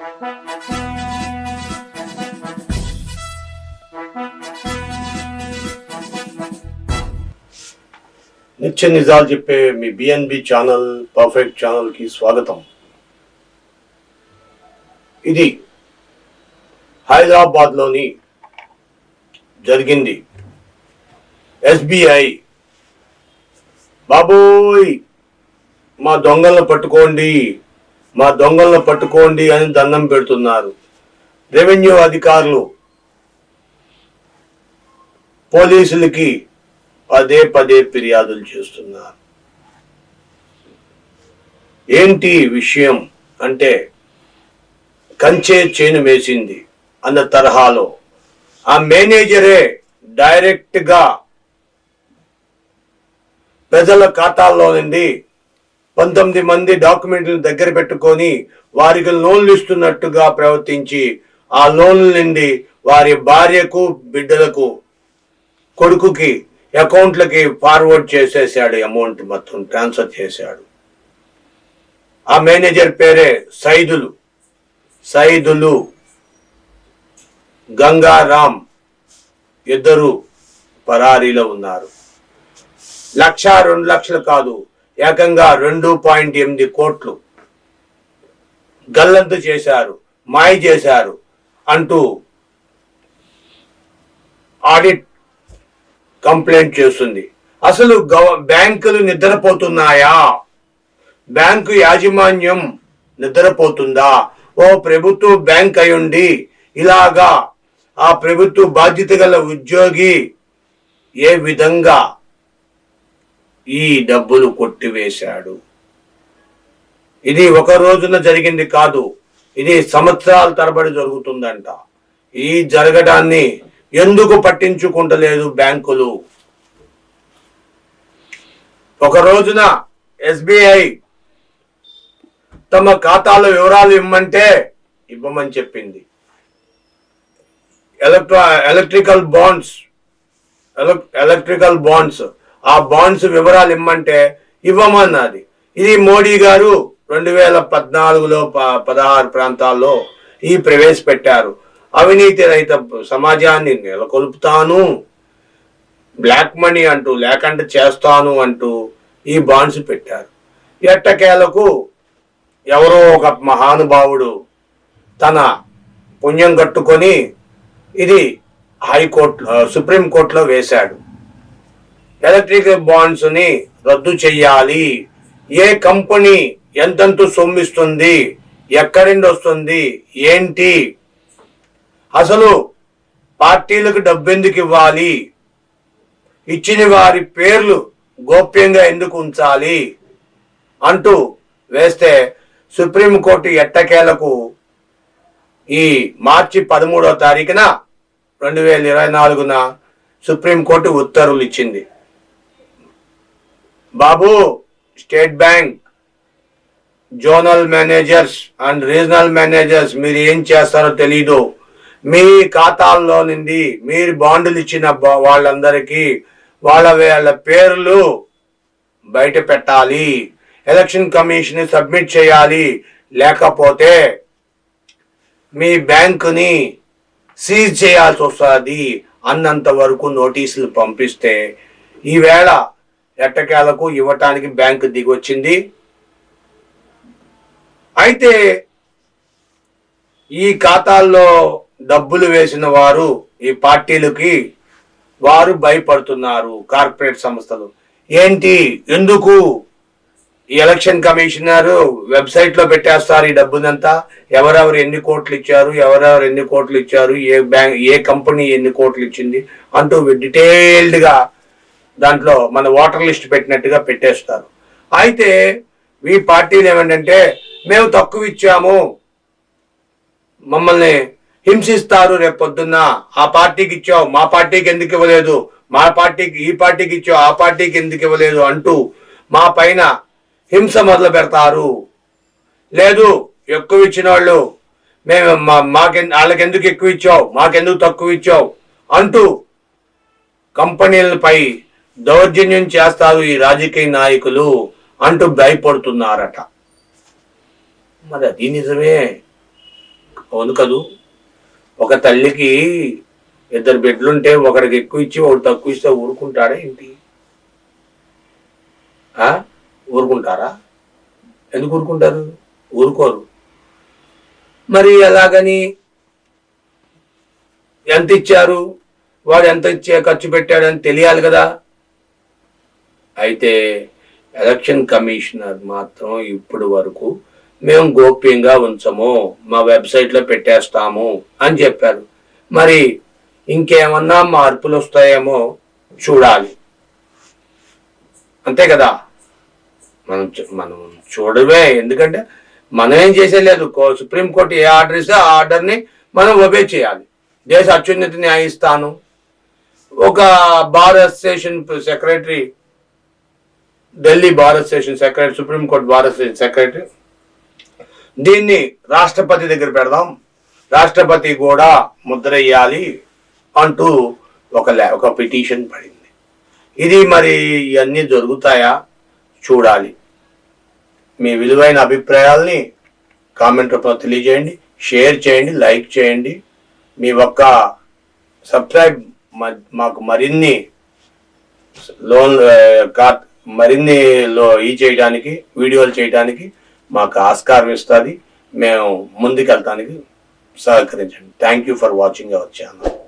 నిత్య నిజాలు చెప్పే మీ బిఎన్బి ఛానల్ పర్ఫెక్ట్ ఛానల్కి స్వాగతం. ఇది హైదరాబాద్లోని జరిగింది. ఎస్బీఐ బాబోయ్ మా దొంగలను పట్టుకోండి. మా దొంగలను పట్టుకోండి అని దండం పెడుతున్నారు. రెవెన్యూ అధికారులు పోలీసులకి పదే పదే ఫిర్యాదులు చేస్తున్నారు. ఏంటి విషయం అంటే కంచే చేను వేసింది అన్న తరహాలో ఆ మేనేజరే డైరెక్ట్గా ప్రజల ఖాతాల్లో నుండి పంతొమ్మిది మంది డాక్యుమెంట్లు దగ్గర పెట్టుకొని వారికి లోన్లు ఇస్తున్నట్టుగా ప్రవర్తించి ఆ లోన్ల నుండి వారి భార్యకు బిడ్డలకు కొడుకుకి అకౌంట్లకి ఫార్వర్డ్ చేసేసాడు అమౌంట్ మొత్తం ట్రాన్స్ఫర్ చేశాడు. ఆ మేనేజర్ పేరే సైదులు. సైదులు. గంగారాం. ఇద్దరు పరారీలో ఉన్నారు. లక్ష రెండు లక్షలు కాదు. ఏకంగా రెండు పాయింట్ ఎనిమిది కోట్లు గల్లంతు చేశారు మాయ చేశారు అంటూ ఆడిట్ కంప్లైంట్ చేస్తుంది. అసలు గవ బ్యాంకులు నిద్రపోతున్నాయా? బ్యాంకు యాజమాన్యం నిద్రపోతుందా? ఓ ప్రభుత్వ బ్యాంక్ అయ్యుండి ఇలాగా ఆ ప్రభుత్వ బాధ్యత గల ఉద్యోగి ఏ విధంగా ఈ డబ్బులు కొట్టివేశాడు. ఇది ఒక రోజున జరిగింది కాదు ఇది సంవత్సరాల తరబడి జరుగుతుందంట. ఈ జరగడాన్ని ఎందుకు పట్టించుకుంటలేదు బ్యాంకులు? ఒక రోజున ఎస్బీఐ తమ ఖాతాల వివరాలు ఇమ్మంటే ఇవ్వమని చెప్పింది. Electra electrical bonds electrical bonds ఆ బాండ్స్ వివరాలు ఇమ్మంటే ఇవ్వమన్నది. ఇది మోడీ గారు రెండు వేల పద్నాలుగులో ప- పదహారు ప్రాంతాల్లో ఈ ప్రవేశపెట్టారు. అవినీతి రహిత సమాజాన్ని నెలకొల్పుతాను. బ్లాక్ మనీ అంటూ లేకుండా చేస్తాను అంటూ ఈ బాండ్స్ పెట్టారు. ఎట్టకేలకు ఎవరో ఒక మహానుభావుడు తన పుణ్యం కట్టుకొని ఇది హైకోర్టు సుప్రీంకోర్టులో సుప్రీం కోర్టులో వేశాడు. ఎలక్ట్రికల్ బాండ్స్ని రద్దు చెయ్యాలి. ఏ కంపెనీ ఎంతంత సొమ్మిస్తుంది? ఎక్కడి నుండి వస్తుంది? ఏంటి? అసలు పార్టీలకు డబ్బెందుకు ఇవ్వాలి? ఇచ్చిన వారి పేర్లు గోప్యంగా ఎందుకు ఉంచాలి? అంటూ వేస్తే సుప్రీంకోర్టు ఎట్టకేలకు ఈ మార్చి పదమూడవ తారీఖున రెండు వేల ఇరవై నాలుగున సుప్రీంకోర్టు ఉత్తర్వులు ఇచ్చింది. బాబు state bank zonal managers and regional managers మీరు ఏం చేస్తారో తెలీదు. మీ ఖాతాల్లో నుండి మీరు బాండులు ఇచ్చిన వాళ్ళందరికీ వాళ్ళ వాళ్ళ పేర్లు బయట పెట్టాలి. ఎలక్షన్ కమిషన్ సబ్మిట్ చేయాలి. లేకపోతే మీ బ్యాంకుని సీజ్ చేయాల్సి వస్తుంది అన్నంత వరకు నోటీసులు పంపిస్తే. ఈవేళ ఎట్టకేలకు ఇవ్వటానికి బ్యాంకు దిగొచ్చింది. అయితే ఈ ఖాతాల్లో డబ్బులు వేసిన వారు ఈ పార్టీలకి వారు భయపడుతున్నారు కార్పొరేట్ సంస్థలు. ఏంటి? ఎందుకు? ఈ ఎలక్షన్ కమిషనర్ వెబ్సైట్లో పెట్టేస్తారు ఈ డబ్బునంతా. ఎవరెవరు ఎన్ని కోట్లు ఇచ్చారు ఎవరెవరు ఎన్ని కోట్లు ఇచ్చారు ఏ బ్యాంక్ ఏ కంపెనీ ఎన్ని కోట్లు ఇచ్చింది అంటూ డీటెయిల్డ్గా దాంట్లో మన ఓటర్ లిస్ట్ పెట్టినట్టుగా పెట్టేస్తారు. అయితే ఈ పార్టీలు ఏమంటే మేము తక్కువ ఇచ్చాము. మమ్మల్ని హింసిస్తారు రేపు పొద్దున్న. ఆ పార్టీకి ఇచ్చావు. మా పార్టీకి ఎందుకు ఇవ్వలేదు? మా పార్టీకి ఈ పార్టీకి ఇచ్చావు. ఆ పార్టీకి ఎందుకు ఇవ్వలేదు? అంటూ మా పైన హింస మొదలు పెడతారు. లేదు ఎక్కువ ఇచ్చిన వాళ్ళు మేము మా- మాకె వాళ్ళకి ఎందుకు ఎక్కువ ఇచ్చావు? మాకెందుకు తక్కువ ఇచ్చావు? అంటూ కంపెనీలపై దౌర్జన్యం చేస్తారు ఈ రాజకీయ నాయకులు అంటూ భయపడుతున్నారట. మరి అది నిజమే అవును కదూ? ఒక తల్లికి ఇద్దరు బిడ్డలుంటే ఒకడికి ఎక్కువ ఇచ్చి ఒకటి తక్కువ ఇస్తే ఊరుకుంటాడా ఏంటి? ఆ? ఊరుకుంటారా? ఎందుకు ఊరుకుంటారు? ఊరుకోరు. మరి ఎలాగని? ఎంత ఇచ్చారు? వాడు ఎంత ఇచ్చే ఖర్చు పెట్టాడని తెలియాలి కదా. అయితే ఎలక్షన్ కమిషనర్ మాత్రం ఇప్పుడు వరకు మేము గోప్యంగా ఉంచము మా వెబ్సైట్లో పెట్టేస్తాము అని చెప్పారు. మరి ఇంకేమన్నా మార్పులు వస్తాయేమో చూడాలి. అంతే కదా? మనం మనం చూడవే ఎందుకంటే మనం ఏం చేసేలేదు కో- సుప్రీంకోర్టు ఏ ఆర్డర్ ఇస్తే ఆ ఆర్డర్ని మనం ఒబే చేయాలి. దేశ అత్యున్నత న్యాయస్థానం ఒక bar association secretary Delhi Bharat station secretary supreme court Bharat station secretary. దీన్ని రాష్ట్రపతి దగ్గర పెడదాం. రాష్ట్రపతి కూడా ముద్ర వేయాలి అంటూ ఒక ఒక పిటిషన్ పడింది. ఇది మరి ఇవన్నీ జరుగుతాయా? చూడాలి. మీ విలువైన అభిప్రాయాల్ని కామెంట్ రూపంలో తెలియజేయండి షేర్ చేయండి లైక్ చేయండి. మీ ఒక్క సబ్స్క్రైబ్ మ- మాకు మరిన్ని లోన్ ఆ, కా- మరిన్ని లో ఈ చేయడానికి వీడియోలు చేయడానికి మాకు ఆస్కారం ఇస్తుంది. మేము ముందుకెళ్తానికి సహకరించండి. Thank you for watching our channel